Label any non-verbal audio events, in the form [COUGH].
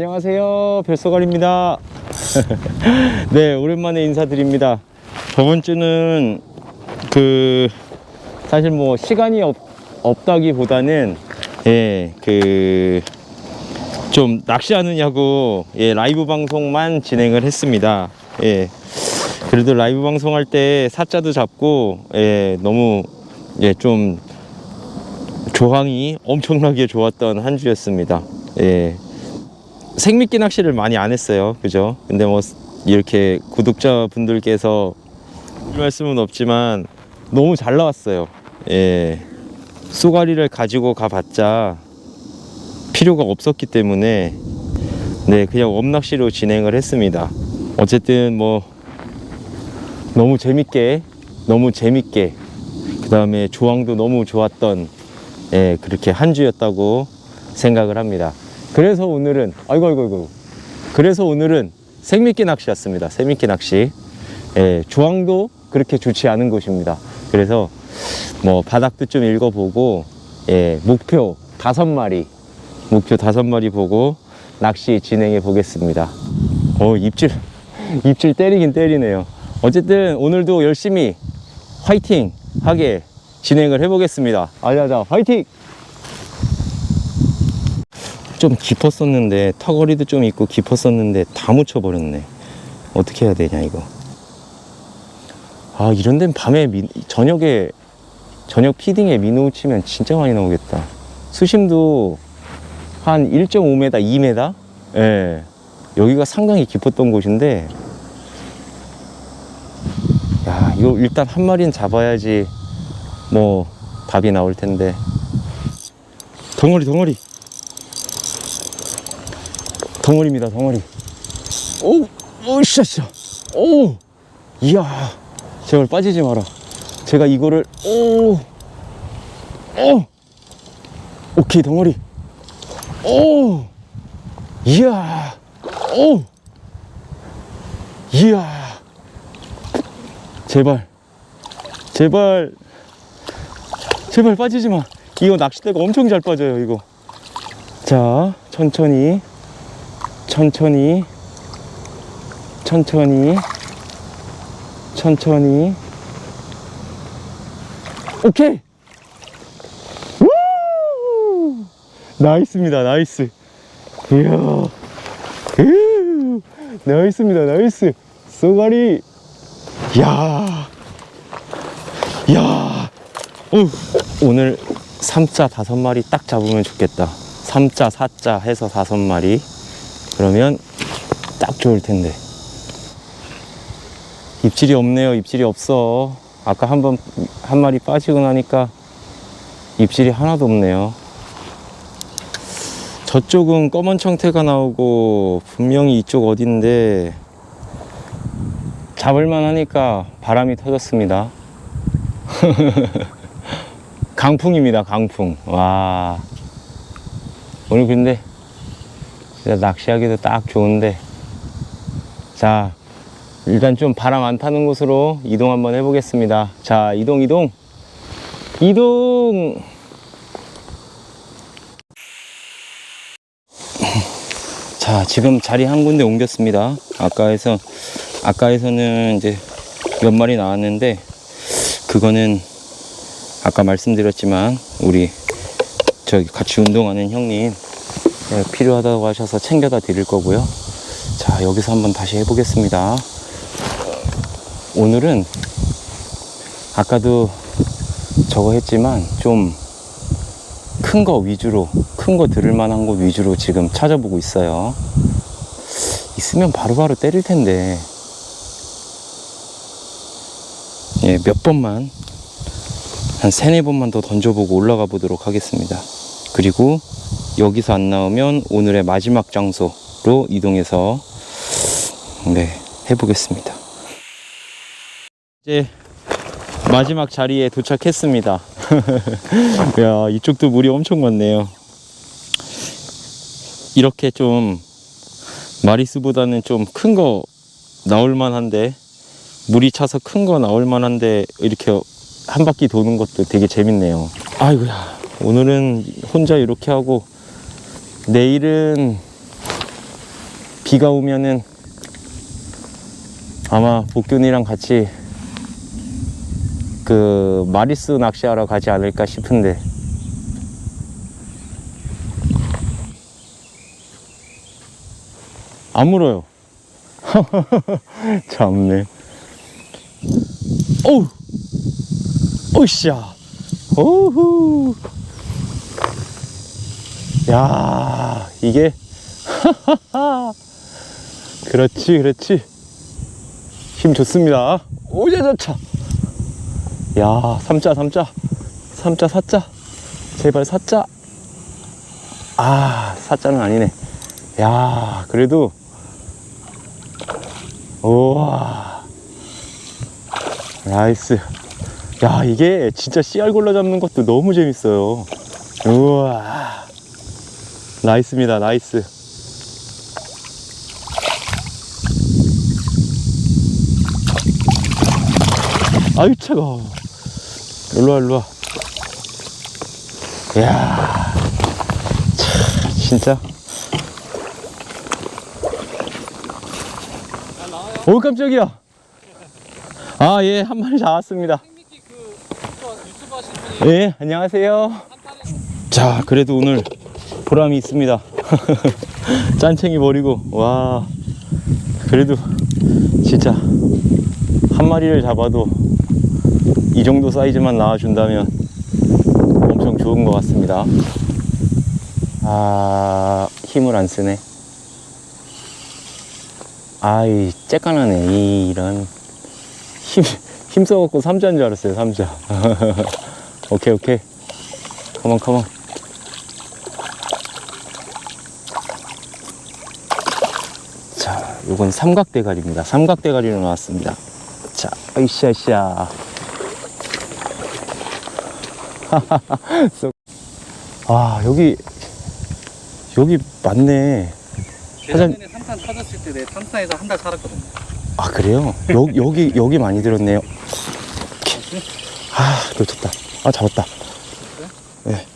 안녕하세요. 별소갈입니다. [LAUGHS] 네, 오랜만에 인사드립니다. 저번 주는 그 사실 뭐 시간이 없, 없다기보다는 예, 그 좀 낚시하느냐고 예, 라이브 방송만 진행을 했습니다. 예. 그래도 라이브 방송할 때 사자도 잡고 예, 너무 예, 좀 조항이 엄청나게 좋았던 한 주였습니다. 예. 생미끼 낚시를 많이 안 했어요. 그죠? 근데 뭐 이렇게 구독자 분들께서 할 말씀은 없지만 너무 잘 나왔어요. 예. 쏘가리를 가지고 가봤자 필요가 없었기 때문에 네, 그냥 웜낚시로 진행을 했습니다. 어쨌든 뭐 너무 재밌게 너무 재밌게 그 다음에 조항도 너무 좋았던 예, 그렇게 한 주였다고 생각을 합니다. 그래서 오늘은 아이고 아이고 아이고 그래서 오늘은 생미끼 낚시였습니다. 생미끼 낚시. 예, 조항도 그렇게 좋지 않은 곳입니다. 그래서 뭐 바닥도 좀 읽어보고 예, 목표 다섯 마리 목표 다섯 마리 보고 낚시 진행해 보겠습니다. 어 입질 [LAUGHS] 입질 때리긴 때리네요. 어쨌든 오늘도 열심히 화이팅 하게 진행을 해보겠습니다. 아자자 화이팅! 좀 깊었었는데 턱걸이도 좀 있고 깊었었는데 다 묻혀버렸네. 어떻게 해야 되냐 이거. 아 이런 데는 밤에 미- 저녁에 저녁 피딩에 민호 치면 진짜 많이 나오겠다. 수심도 한 1.5m, 2m? 예. 여기가 상당히 깊었던 곳인데, 야, 이거 일단 한 마리는 잡아야지, 뭐, 답이 나올 텐데. 덩어리, 덩어리. 덩어리입니다, 덩어리. 오, 오, 샤샤. 오, 이야. 제발 빠지지 마라. 제가 이거를, 오, 오. 오케이, 덩어리. 오! 이야! 오! 이야! 제발. 제발. 제발 빠지지 마. 이거 낚싯대가 엄청 잘 빠져요, 이거. 자, 천천히. 천천히. 천천히. 천천히. 오케이! 우! 나이스입니다, 나이스. 이야. 으, 나이스입니다, 나이스. 쏘가리. 야. 야. 어, 오늘 3자 다섯 마리 딱 잡으면 좋겠다. 3자, 4자 해서 다섯 마리. 그러면 딱 좋을 텐데. 입질이 없네요, 입질이 없어. 아까 한 번, 한 마리 빠지고 나니까 입질이 하나도 없네요. 저쪽은 검은 청태가 나오고 분명히 이쪽 어딘데 잡을만 하니까 바람이 터졌습니다. [LAUGHS] 강풍입니다, 강풍. 와. 오늘 근데 진짜 낚시하기도 딱 좋은데. 자, 일단 좀 바람 안 타는 곳으로 이동 한번 해보겠습니다. 자, 이동, 이동. 이동! [LAUGHS] 자, 지금 자리 한 군데 옮겼습니다. 아까에서, 아까에서는 이제 몇 마리 나왔는데, 그거는 아까 말씀드렸지만, 우리 저기 같이 운동하는 형님, 예, 필요하다고 하셔서 챙겨다 드릴 거고요. 자, 여기서 한번 다시 해보겠습니다. 오늘은 아까도 저거 했지만, 좀 큰 거 위주로 큰 거 들을 만한 곳 위주로 지금 찾아보고 있어요 있으면 바로 바로 때릴 텐데 예, 몇 번만 한 세네 번만 더 던져보고 올라가 보도록 하겠습니다 그리고 여기서 안 나오면 오늘의 마지막 장소로 이동해서 네 해보겠습니다 이제 마지막 자리에 도착했습니다 [LAUGHS] 야, 이쪽도 물이 엄청 많네요. 이렇게 좀 마리스보다는 좀 큰 거 나올 만한데 물이 차서 큰 거 나올 만한데 이렇게 한 바퀴 도는 것도 되게 재밌네요. 아이고야. 오늘은 혼자 이렇게 하고 내일은 비가 오면은 아마 복균이랑 같이 그 마리스 낚시하러 가지 않을까 싶은데 안 물어요. [LAUGHS] 참네. 어우! 오이씨야! 오후! 야, 이게. [LAUGHS] 그렇지, 그렇지. 힘 좋습니다. 오자자차. 야, 삼자, 삼자. 삼자, 사자. 제발 사자. 아, 사자는 아니네. 야, 그래도. 우와. 나이스. 야, 이게 진짜 씨알 골라 잡는 것도 너무 재밌어요. 우와. 나이스입니다, 나이스. 아유, 차가워. 일로와, 일로와. 이야. 참, 진짜. 오, 깜짝이야. 아, 예, 한 마리 잡았습니다. 그 분이 예, 안녕하세요. 자, 그래도 오늘 보람이 있습니다. [LAUGHS] 짠챙이 버리고, 와, 그래도 진짜 한 마리를 잡아도 이 정도 사이즈만 나와준다면 엄청 좋은 것 같습니다. 아, 힘을 안 쓰네. 아이, 째까나네, 이런. 힘, 힘 써갖고 삼자인 줄 알았어요, 삼자. [LAUGHS] 오케이, 오케이. 컴온, 컴온. 자, 요건 삼각대가리입니다. 삼각대가리로 나왔습니다. 자, 으쌰 으쌰. [LAUGHS] 쏙. 아, 여기, 여기 맞네. 사장- 재작년에 3탄 터졌을 때내 3탄에서 한 달 살았거든요 아, 그래요? 여, 여기, 여기 많이 들었네요. 아, 놓쳤다. 아, 잡았다. 네.